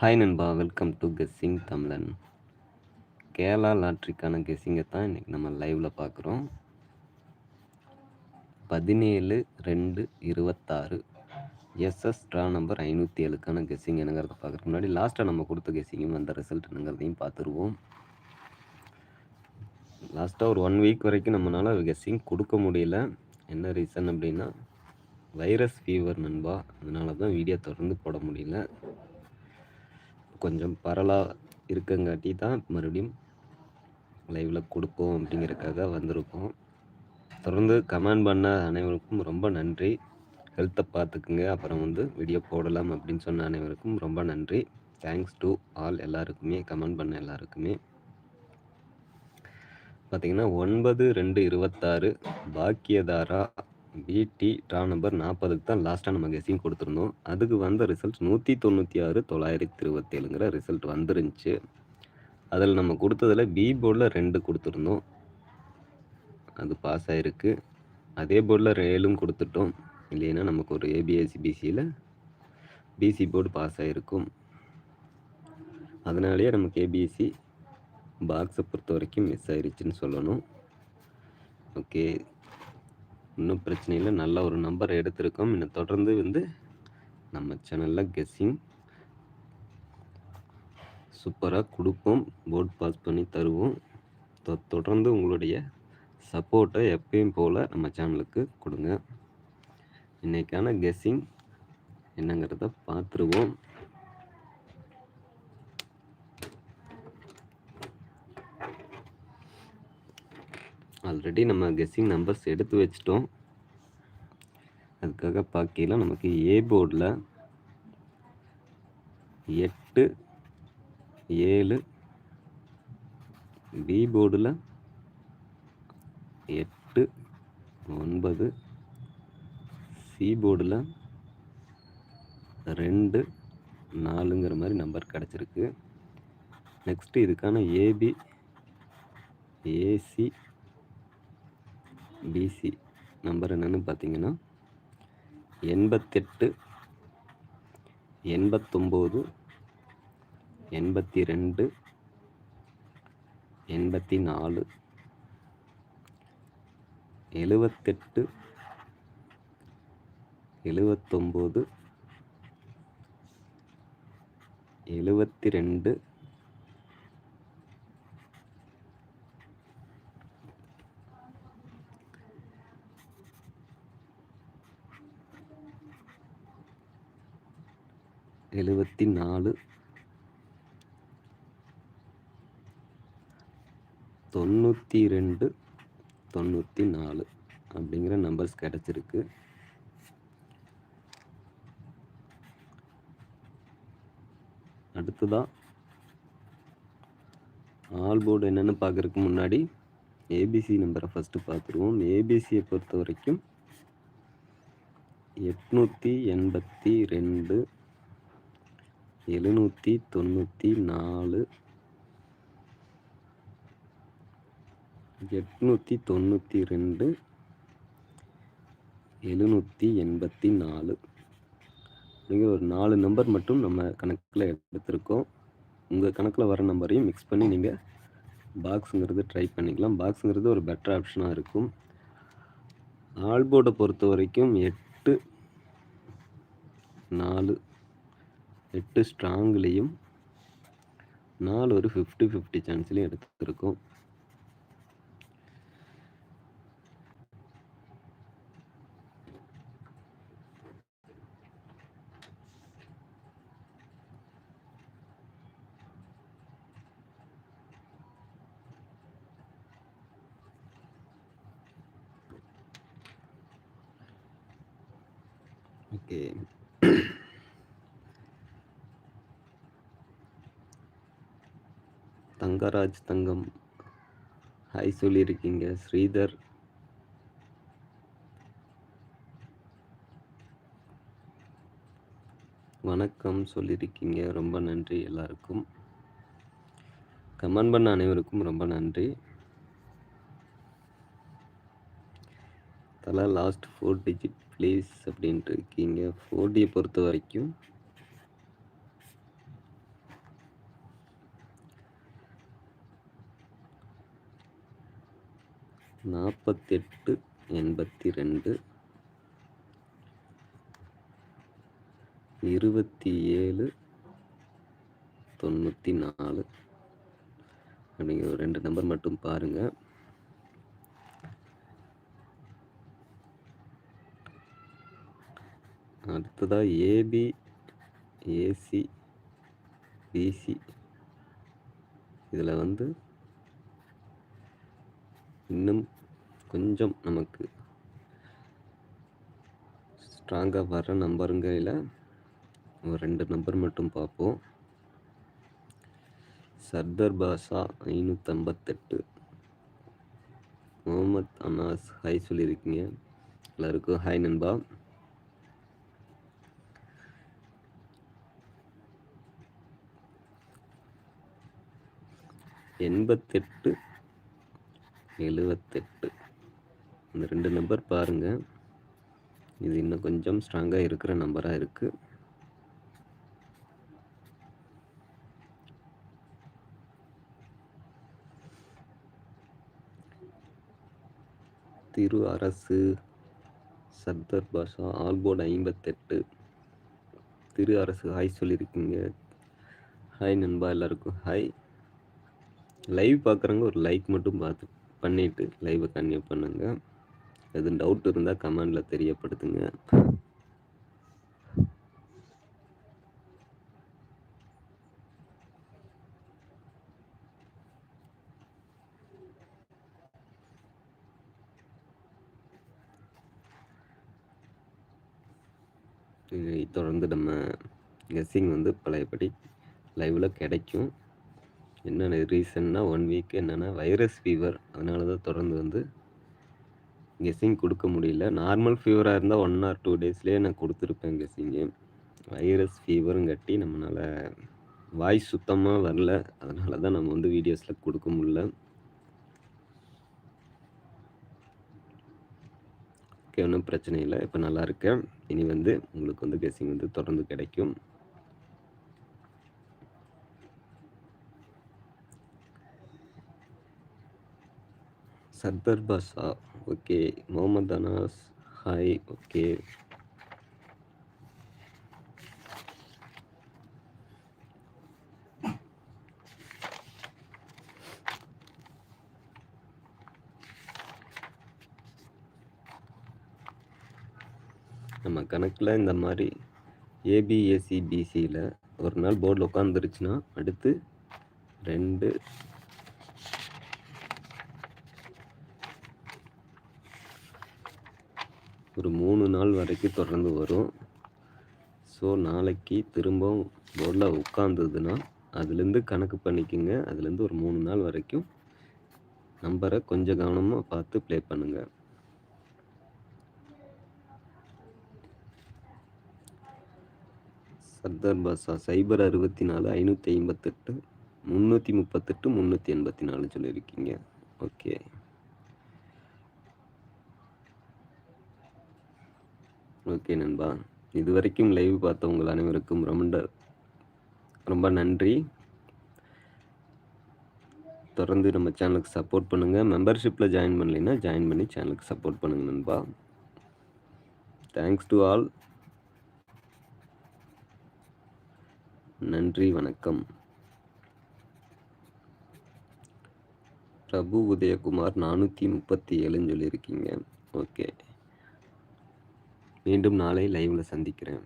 Hi நண்பா. Welcome to guessing தமிழன். கேரளா லாட்ரிக்கான கெஸ்ஸிங்கை தான் இன்றைக்கி நம்ம லைவில் பார்க்குறோம். பதினேழு ரெண்டு இருபத்தாறு எஸ்எஸ் ட்ரா நம்பர் ஐநூற்றி ஏழுக்கான கெஸ்ஸிங் என்னங்கிறத பார்க்குறதுக்கு முன்னாடி லாஸ்ட்டாக நம்ம கொடுத்த கெஸ்ஸிங்கும் அந்த ரிசல்ட் என்னங்கிறதையும் பார்த்துருவோம். லாஸ்ட்டாக ஒரு ஒன் வீக் வரைக்கும் நம்மளால் கெஸ்ஸிங் கொடுக்க முடியல. என்ன ரீசன் அப்படின்னா வைரஸ் ஃபீவர் நண்பா. அதனால தான் வீடியோ தொடர்ந்து போட முடியல. கொஞ்சம் பரலாக இருக்கங்காட்டி தான் மறுபடியும் லைவில் கொடுப்போம் அப்படிங்கிறதுக்காக வந்திருக்கோம். தொடர்ந்து கமெண்ட் பண்ண அனைவருக்கும் ரொம்ப நன்றி. ஹெல்த்தை பார்த்துக்குங்க. அப்புறம் வந்து வீடியோ போடலாம் அப்படின்னு சொன்ன அனைவருக்கும் ரொம்ப நன்றி. தேங்க்ஸ் டு ஆல் எல்லாருக்குமே கமெண்ட் பண்ண எல்லாருக்குமே. பார்த்தீங்கன்னா ஒன்பது ரெண்டு இருபத்தாறு பாக்கியதாரா பிடி ட்ரா நம்பர் நாற்பதுக்கு தான் லாஸ்ட்டாக நம்ம கெஸிங் கொடுத்துருந்தோம். அதுக்கு வந்த ரிசல்ட் நூற்றி தொண்ணூற்றி ஆறு தொள்ளாயிரத்தி இருபத்தேழுங்கிற ரிசல்ட் வந்துருந்துச்சு. அதில் நம்ம கொடுத்ததில் பி போர்டில் ரெண்டு கொடுத்துருந்தோம். அது பாஸ் ஆகிருக்கு அதே போர்டில் ஏழும் கொடுத்துட்டோம். இல்லைன்னா நமக்கு ஒரு ஏபிஎஸ்சி பிசியில் பிசி போர்டு பாஸ் ஆகிருக்கும் அதனாலேயே நமக்கு ஏபிஎஸ்சி பாக்ஸை பொறுத்த வரைக்கும் மிஸ் ஆயிருச்சுன்னு சொல்லணும். ஓகே இன்னும் பிரச்சனை இல்லை. நல்ல ஒரு நம்பர் எடுத்திருக்கோம். இன்னும் தொடர்ந்து வந்து நம்ம சேனலில் கெஸ்ஸிங் சூப்பராக கொடுப்போம். போர்ட் பாஸ் பண்ணி தருவோம். தொடர்ந்து உங்களுடைய சப்போர்ட்டை எப்பயும் போல் நம்ம சேனலுக்கு கொடுங்க. இன்றைக்கான கெஸ்ஸிங் என்னங்கிறத பார்த்துருவோம். ஆல்ரெடி நம்ம கெஸ்ஸிங் நம்பர்ஸ் எடுத்து வச்சிட்டோம். அதுக்காக பார்க்கல நமக்கு ஏ போர்டில் எட்டு ஏழு பி போர்டில் எட்டு ஒன்பது சி போர்டில் ரெண்டு நாலுங்கிற மாதிரி நம்பர் கிடச்சிருக்கு. நெக்ஸ்ட்டு இதுக்கான ஏபி ஏசி பிசி நம்பர் என்னென்னு பார்த்தீங்கன்னா எண்பத்தெட்டு எண்பத்தொம்போது எண்பத்தி ரெண்டு எண்பத்தி நாலு எழுவத்தெட்டு எழுவத்தொம்போது எழுவத்தி ரெண்டு எழுபத்தி நாலு தொண்ணூற்றி ரெண்டு தொண்ணூற்றி நாலு அப்படிங்கிற நம்பர்ஸ் கிடச்சிருக்கு. அடுத்ததாக ஆல் போர்டு என்னென்னு பார்க்குறதுக்கு முன்னாடி ஏபிசி நம்பரை ஃபஸ்ட்டு பார்த்துருவோம். ஏபிசியை பொறுத்த வரைக்கும் எட்நூற்றி எண்பத்தி ரெண்டு எழுநூற்றி தொண்ணூற்றி நாலு. எட்நூற்றி தொண்ணூற்றி ரெண்டு. எழுநூற்றி எண்பத்தி நாலு. நீங்கள் ஒரு நாலு நம்பர் மட்டும் நம்ம கணக்கில் எடுத்திருக்கோம். உங்கள் கணக்கில் வர நம்பரையும் மிக்ஸ் பண்ணி நீங்கள் பாக்ஸுங்கிறது ட்ரை பண்ணிக்கலாம். பாக்ஸுங்கிறது ஒரு பெட்டர் ஆப்ஷனாக இருக்கும். ஆல்போர்டை பொறுத்த வரைக்கும் எட்டு நாலு எட்டு ஸ்ட்ராங்லேயும் நாலு ஒரு ஃபிஃப்டி ஃபிஃப்டி சான்ஸ்லேயும் எடுத்துருக்கோம். ஓகே. தங்கராஜ் தங்கம். ஹாய் சொல்லியிருக்கீங்க ஸ்ரீதர். வணக்கம் சொல்லியிருக்கீங்க ரொம்ப நன்றி எல்லாருக்கும். கமெண்ட் பண்ண அனைவருக்கும் ரொம்ப நன்றி. தலா லாஸ்ட் ஃபோர் டிஜிட் ப்ளீஸ் அப்படின்ட்டு இருக்கீங்க. ஃபோர் டியை பொறுத்த வரைக்கும் நாற்பத்தெட்டு எண்பத்தி ரெண்டு இருபத்தி ஏழு தொண்ணூற்றி நாலு அப்படிங்கிற ஒரு ரெண்டு நம்பர் மட்டும் பாருங்கள் அடுத்ததாக ஏபி ஏசி பிசி இதில் வந்து இன்னும் கொஞ்சம் நமக்கு ஸ்ட்ராங்காக வர நம்பருங்கையில் ஒரு ரெண்டு நம்பர் மட்டும் பார்ப்போம். சர்தர் பாஷா ஐநூற்றம்பத்தெட்டு முகமது அனாஸ் ஹாய் சொல்லியிருக்கீங்க. எல்லாருக்கும் ஹாய் நண்பா. எண்பத்தெட்டு எழுவத்தெட்டு. இந்த ரெண்டு நம்பர் பாருங்கள் இது இன்னும் கொஞ்சம் ஸ்ட்ராங்காக இருக்கிற நம்பராக இருக்குது திரு அரசு சர்தர் பாஷா ஆல்போர்டு ஐம்பத்தெட்டு. திரு அரசு ஹாய் சொல்லியிருக்கீங்க. ஹாய் நண்பா எல்லாருக்கும் ஹாய் லைவ் பார்க்குறவங்க ஒரு லைக் மட்டும் பார்த்து பண்ணிவிட்டு லைவை கன்டினியூ பண்ணுங்கள் எதுவும் டவுட் இருந்தால் கமெண்டில் தெரியப்படுத்துங்க. தொடர்ந்து நம்ம கெஸ்ஸிங் வந்து பழையபடி லைவில் கிடைக்கும். என்னென்ன ரீசன்னா ஒன் வீக் என்னென்னா வைரஸ் ஃபீவர் அதனால தான் தொடர்ந்து வந்து கெஸ்ஸிங் கொடுக்க முடியல. நார்மல் ஃபீவராக இருந்தால் ஒன் ஆர் டூ டேஸ்லேயே நான் கொடுத்துருப்பேன் கெஸ்ஸிங்கு வைரஸ் ஃபீவரும் கட்டி நம்மளால் வாய்ஸ் சுத்தமாக வரல. அதனால தான் நம்ம வந்து வீடியோஸில் கொடுக்க முடியல. ஓகே ஒன்றும் பிரச்சனை இல்லை. இப்போ நல்லா இருக்கேன். இனி வந்து உங்களுக்கு வந்து கெஸ்ஸிங் வந்து தொடர்ந்து கிடைக்கும். Sardar Basha. Okay. Mohammed Anas. Hi. Okay. நம்ம கணக்கில் இந்த மாதிரி ஏபிஎஸ்சி பிசியில் ஒரு நாள் போர்டில் உட்காந்துருச்சுன்னா அடுத்து ரெண்டு ஒரு மூணு நாள் வரைக்கும் தொடர்ந்து வரும். ஸோ நாளைக்கு திரும்பவும் போர்டில் உட்காந்ததுன்னா அதுலேருந்து கணக்கு பண்ணிக்கோங்க. அதுலேருந்து ஒரு மூணு நாள் வரைக்கும் நம்பரை கொஞ்சம் கவனமாக பார்த்து ப்ளே பண்ணுங்கள் சர்தார் பாஷா சைபர் அறுபத்தி நாலு ஐநூற்றி ஐம்பத்தெட்டு முந்நூற்றி முப்பத்தெட்டு முந்நூற்றி எண்பத்தி நாலு சொல்லியிருக்கீங்க. ஓகே. ஓகே நண்பா. இது வரைக்கும் லைவ் பார்த்தவங்கள் அனைவருக்கும் ரொம்ப ரொம்ப நன்றி. தொடர்ந்து நம்ம சேனலுக்கு சப்போர்ட் பண்ணுங்கள் மெம்பர்ஷிப்பில் ஜாயின் பண்ணலைன்னா ஜாயின் பண்ணி சேனலுக்கு சப்போர்ட் பண்ணுங்கள் நண்பா. தேங்க்ஸ் டு ஆல் நன்றி வணக்கம். பிரபு உதயகுமார் நானூற்றி முப்பத்தி ஏழுன்னு சொல்லியிருக்கீங்க. ஓகே. மீண்டும் நாளை லைவில் சந்திக்கிறேன்.